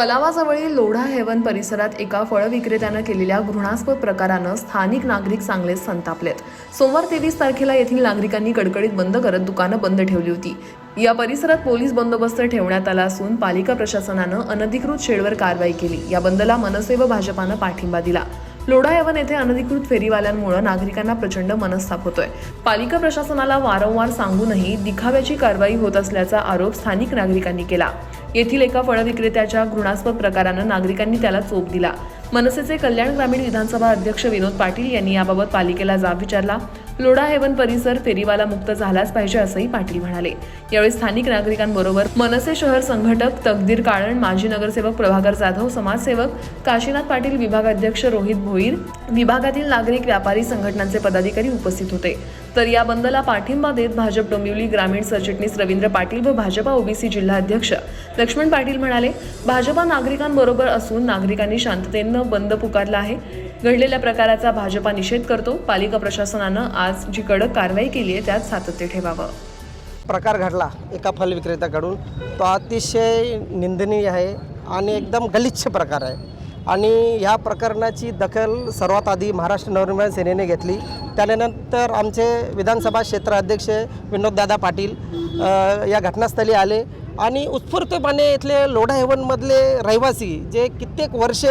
पलावाजवळील Lodha haven परिसरात एका फळ विक्रेत्यानं केलेल्या घृणास्पद प्रकारानं स्थानिक नागरिक चांगलेच संतापलेत. सोमवार तेवीस तारखेला येथील नागरिकांनी कडकडीत बंद करत दुकानं बंद ठेवली होती. या परिसरात पोलीस बंदोबस्त ठेवण्यात आला असून पालिका प्रशासनानं अनधिकृत शेडवर कारवाई केली. या बंदला मनसे व भाजपानं पाठिंबा दिला. लोढा यवन येथे अनधिकृत फेरीवाल्यांमुळे नागरिकांना प्रचंड मनस्ताप होतोय. पालिका प्रशासनाला वारंवार सांगूनही दिखाव्याची कारवाई होत असल्याचा आरोप स्थानिक नागरिकांनी केला. येथील एका फळ विक्रेत्याच्या घृणास्पद प्रकारानं नागरिकांनी त्याला चोप दिला. मनसेचे कल्याण ग्रामीण विधानसभा अध्यक्ष विनोद पाटील यांनी याबाबत पालिकेला जाब विचारला. लोढा हेवन परिसर फेरीवाला मुक्त झालाच पाहिजे असंही पाटील म्हणाले. यावेळी स्थानिक नागरिकांबरोबर मनसे शहर संघटक तकदीर काळण माजी नगरसेवक प्रभाकर जाधव समाजसेवक काशीनाथ पाटील विभागाध्यक्ष रोहित भोईर विभागातील नागरिक व्यापारी संघटनांचे पदाधिकारी उपस्थित होते. तर या बंदला पाठिंबा देत भाजप डोंबिवली ग्रामीण सरचिटणीस रवींद्र पाटील व भाजपा ओबीसी जिल्हाध्यक्ष लक्ष्मण पाटील म्हणाले भाजपा नागरिकांबरोबर असून नागरिकांनी शांततेनं बंद पुकारला आहे. घडलेल्या प्रकाराचा भाजपा निषेध करतो. पालिका प्रशासनानं आज जी कडक कारवाई केली आहे त्यात सातत्य ठेवावं. प्रकार घडला एका फल विक्रेत्याकडून. तो अतिशय निंदनीय आहे आणि एकदम गलिच्छ प्रकार आहे. आणि ह्या प्रकरणाची दखल सर्वात आधी महाराष्ट्र नवनिर्माण सेनेने घेतली. त्यानंतर आमचे विधानसभा क्षेत्र अध्यक्ष विनोददादा पाटील या घटनास्थळी आले. आणि उत्स्फूर्तपणे इथले लोढा हेवनमधले रहिवासी जे कित्येक वर्ष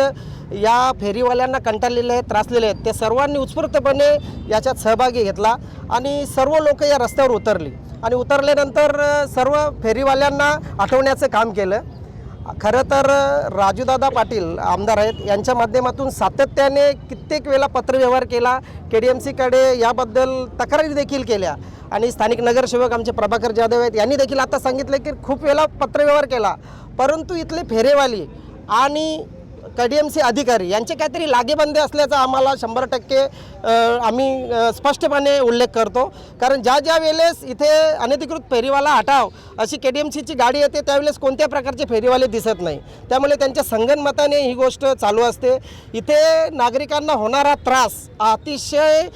या फेरीवाल्यांना कंटाळलेले आहेत त्रासलेले आहेत ते सर्वांनी उत्स्फूर्तपणे याच्यात सहभागी घेतला आणि सर्व लोक या रस्त्यावर उतरली. आणि उतरल्यानंतर सर्व फेरीवाल्यांना आठवण्याचं काम केलं. खरं तर राजूदादा पाटील आमदार आहेत. यांच्या माध्यमातून सातत्याने कित्येक वेळा पत्रव्यवहार केला. के डी एम सीकडे याबद्दल तक्रारी देखील केल्या. आणि स्थानिक नगरसेवक आमचे प्रभाकर जाधव आहेत. यांनी देखील आता सांगितलं की खूप वेळा पत्रव्यवहार केला. परंतु इथले फेरेवाली आणि सी अधिकारी यांचे काहीतरी लागेबंदे असल्याचा आम्हाला शंभर टक्के आम्ही स्पष्टपणे उल्लेख करतो. कारण ज्या ज्या वेळेस इथे अनधिकृत फेरीवाला हटाव अशी के डी एम सीची गाडी येते त्यावेळेस कोणत्या प्रकारचे फेरीवाले दिसत नाही. त्यामुळे त्यांच्या संगनमताने ही गोष्ट चालू असते. इथे नागरिकांना होणारा त्रास अतिशय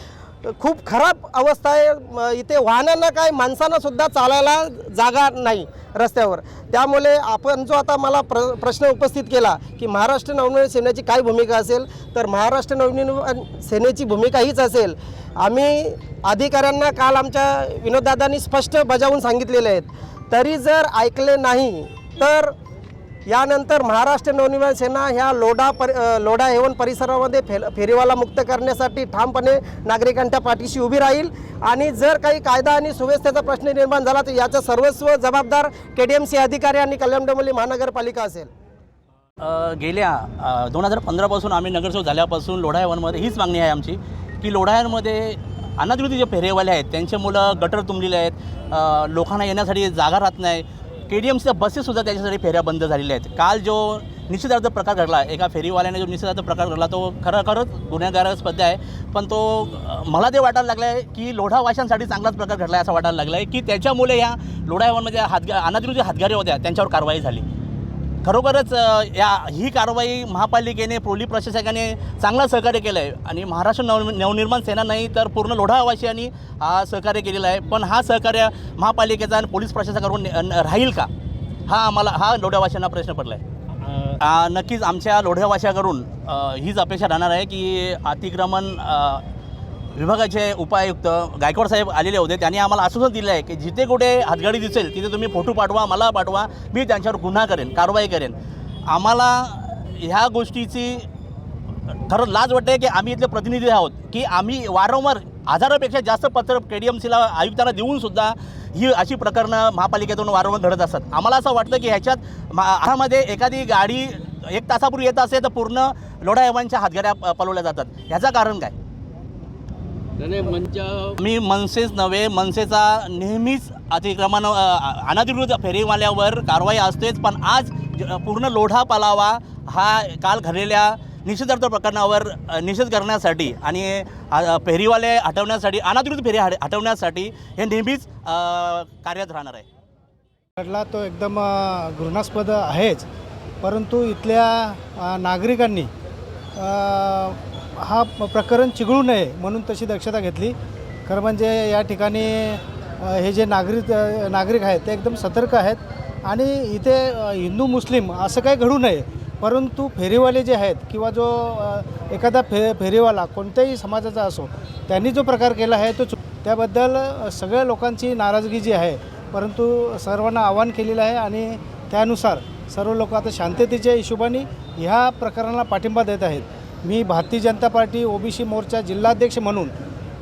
खूप खराब अवस्था आहे. इथे वाहनांना काय माणसांनासुद्धा चालायला जागा नाही रस्त्यावर. त्यामुळे आपण जो आता मला प्र प्रश्न उपस्थित केला की महाराष्ट्र नवनिर्माण सेनेची काय भूमिका असेल? तर महाराष्ट्र नवनिर्माण सेनेची भूमिका हीच असेल. आम्ही अधिकाऱ्यांना काल आमच्या विनोददादांनी स्पष्ट बजावून सांगितलेले आहेत. तरी जर ऐकले नाही तर यानंतर महाराष्ट्र नवनिर्माण सेना ह्या लोढा पर लोढा हेवन परिसरामध्ये फे फेरीवाला मुक्त करण्यासाठी ठामपणे नागरिकांच्या पाठीशी उभी राहील. आणि जर काही कायदा आणि सुव्यवस्थेचा प्रश्न निर्माण झाला तर याचा सर्वस्व जबाबदार के डी एम सी अधिकारी आणि कल्याण डोंबली महानगरपालिका असेल. गेल्या दोन हजार पंधरापासून आम्ही नगरसेवक झाल्यापासून लोढायवनमध्ये हीच मागणी आहे आमची की लोढायांमध्ये अनाधिकृत जे फेरेवाले आहेत त्यांचे मुलं गटर तुंबलेले आहेत लोकांना येण्यासाठी जागा राहत नाही के डी एमच्या बसेससुद्धा त्याच्यासाठी फेऱ्या बंद झालेल्या आहेत. काल जो निश्चितार्थ प्रकार घडला एका फेरीवाल्याने जो निश्चितार्थ प्रकार घडला तो खरं खरंच गुन्हेगारास्पद आहे. पण तो मला ते वाटायला लागलं आहे की लोढावाशांसाठी चांगलाच प्रकार घडला आहे असं वाटायला लागलं आहे की त्याच्यामुळे या लोढावांमध्ये हातगा अनाधिकृत ज्या होत्या त्यांच्यावर कारवाई झाली. खरोखरच या ही कारवाई महापालिकेने पोलीस प्रशासकाने चांगलं सहकार्य केलं आहे आणि महाराष्ट्र नव नवनिर्माण सेना नाही तर पूर्ण लोढावासियांनी हा सहकार्य केलेला आहे. पण हा सहकार्य महापालिकेचा आणि पोलीस प्रशासकाकडून राहील का? हा आम्हाला हा लोढावासियांना प्रश्न पडला आहे नक्कीच आमच्या लोढ्यावाशाकडून हीच अपेक्षा राहणार आहे की अतिक्रमण विभागाचे उपायुक्त गायकवाड साहेब आलेले होते. त्यांनी आम्हाला आश्वासन दिलं आहे की जिथे कुठे हातगाडी दिसेल तिथे तुम्ही फोटो पाठवा मला पाठवा मी त्यांच्यावर गुन्हा करेन कारवाई करेन. आम्हाला ह्या गोष्टीची खरं लाज वाटते की आम्ही इथले प्रतिनिधी आहोत की आम्ही वारंवार हजारापेक्षा जास्त पत्र के डी एम सीला आयुक्तांना देऊनसुद्धा ही अशी प्रकरणं महापालिकेतून वारंवार घडत असतात. आम्हाला असं वाटतं की ह्याच्यात महामध्ये एखादी गाडी एक तासापूर्वी येत असेल तर पूर्ण लोढायवांच्या हातगाड्या पलवल्या जातात. ह्याचं कारण काय? मी मनसेच नव्हे मनसेचा नेहमीच अतिक्रमण अनधिकृत फेरीवाल्यावर कारवाई असतेच पण आज ज- पूर्ण लोढा पालावा हा काल घडलेल्या निषेधार्थ प्रकरणावर निषेध करण्यासाठी आणि फेरीवाले हटवण्यासाठी अनधिकृत फेरी हट- हटवण्यासाठी हे नेहमीच कार्यरत राहणार आहे. घडला तो एकदम घृणास्पद आहेच परंतु इथल्या नागरिकांनी हा प- प्रकरण चिघळू नये म्हणून तशी दक्षता घेतली. खरं म्हणजे या ठिकाणी हे जे नागरिक नागरिक आहेत ते एकदम सतर्क आहेत. आणि इथे हिंदू मुस्लिम असं काही घडू नये. परंतु फेरीवाले जे आहेत किंवा जो एखादा फे फेरीवाला कोणत्याही समाजाचा असो त्यांनी जो प्रकार केला आहे तो त्याबद्दल सगळ्या लोकांची नाराजगी जी आहे परंतु सर्वांना आवाहन केलेलं आहे आणि त्यानुसार सर्व लोक आता शांततेच्या हिशोबाने ह्या प्रकरणाला पाठिंबा देत आहेत. मी भारतीय जनता पार्टी ओबीसी मोर्चा जिल्हाध्यक्ष म्हणून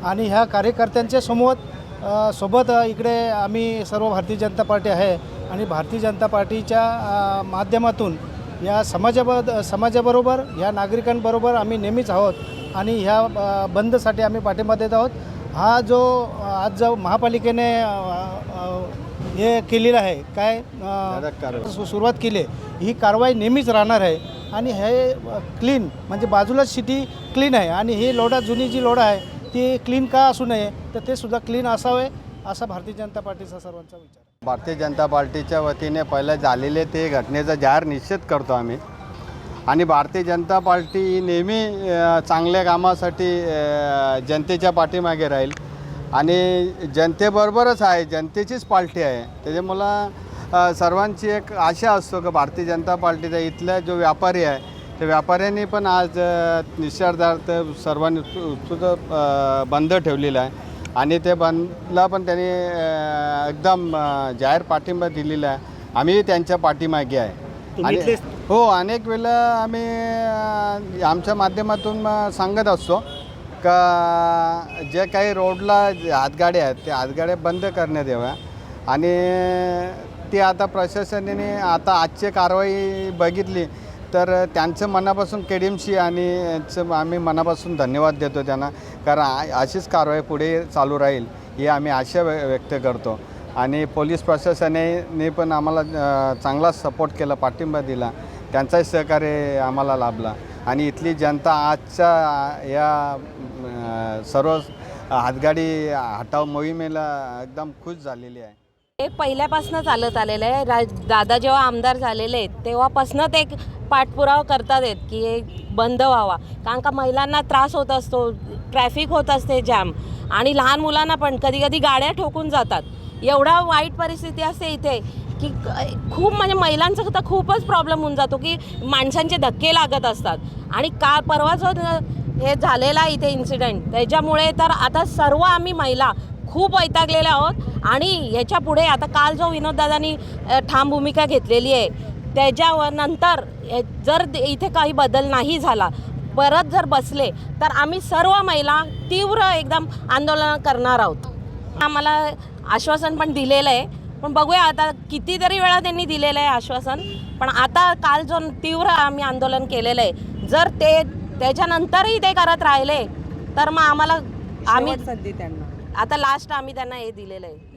आणि ह्या कार्यकर्त्यांच्या समोर सोबत इकडे आम्ही सर्व भारतीय जनता पार्टी आहे आणि भारतीय जनता पार्टीच्या माध्यमातून या समाजाबद समाजाबरोबर ह्या नागरिकांबरोबर आम्ही नेहमीच आहोत आणि ह्या बंदसाठी आम्ही पाठिंबा देत आहोत. हा जो आज जो महापालिकेने हे केलेलं आहे काय सुरुवात केली ही कारवाई नेहमीच राहणार आहे. आणि हे क्लीन म्हणजे बाजूलाच सिटी क्लीन आहे. आणि ही लोढा जुनी जी लोढा आहे ती क्लीन का असू नये तर ते सुद्धा क्लीन असावे असा भारतीय जनता पार्टीचा सर्वांचा विचार भारतीय जनता पार्टीच्या वतीने पहिलं झालेले ते घटनेचा जाहीर निषेध करतो आम्ही. आणि भारतीय जनता पार्टी नेहमी चांगल्या कामासाठी जनतेच्या पाठीमागे राहील. आणि जनतेबरोबरच आहे जनतेचीच पार्टी आहे. त्याच्यामुळं सर्वांची एक आशा असतो की भारतीय जनता पार्टीचा इथला जो व्यापारी आहे त्या व्यापाऱ्यांनी पण आज निषेधार्थ सर्वांनी उत्सु- उत्सुक बंद ठेवलेला आहे. आणि ते बंदला पण त्यांनी एकदम जाहीर पाठिंबा दिलेला आहे. आम्ही त्यांच्या पाठीमागे आहे. आणि हो अनेक वेळा आम्ही आमच्या माध्यमातून सांगत असतो का जे काही रोडला हातगाड्या आहेत त्या हातगाड्या बंद करण्यात याव्या. आणि ती आता प्रशासनाने आता आजची कारवाई बघितली तर त्यांचं मनापासून के डी एमशी आणि यांचं आम्ही मनापासून धन्यवाद देतो त्यांना कारण अशीच कारवाई पुढे चालू राहील ही आम्ही आशा व्य- व्यक्त करतो. आणि पोलीस प्रशासनाने पण आम्हाला चांगला सपोर्ट केला पाठिंबा दिला त्यांचाही सहकार्य आम्हाला लाभला. आणि इथली जनता आजच्या या सर्व हातगाडी हटाव मोहिमेला एकदम खुश झालेली आहे. हे पहिल्यापासून चालत आलेलं आहे. रा दादा जेव्हा आमदार झालेले आहेत तेव्हापासून ते एक पाठपुरावा करतात आहेत की हे बंद व्हावा. कारण का महिलांना त्रास होत असतो ट्रॅफिक होत असते जॅम आणि लहान मुलांना पण कधी कधी गाड्या ठोकून जातात. एवढा वाईट परिस्थिती असते इथे की खूप म्हणजे महिलांचा तर खूपच प्रॉब्लेम होऊन जातो की माणसांचे धक्के लागत असतात. आणि का परवा जो हे झालेला इथे इन्सिडेंट त्याच्यामुळे तर आता सर्व आम्ही महिला खूप वैतागलेले आहोत. आणि याच्यापुढे आता काल जो विनोददादांनी ठाम भूमिका घेतलेली आहे त्याच्यावर नंतर जर ते- इथे काही बदल नाही झाला परत जर बसले तर आम्ही सर्व महिला तीव्र एकदम आंदोलन करणार आहोत. आम्हाला आश्वासन पण दिलेलं आहे. पण बघूया आता कितीतरी वेळा त्यांनी दिलेलं आहे आश्वासन. पण आता काल जो तीव्र आम्ही आंदोलन केलेलं आहे जर ते त्याच्यानंतरही ते करत राहिले तर मग आम्हाला आम्ही त्यांना. आता लास्ट आम्ही त्यांना हे दिलेलं आहे.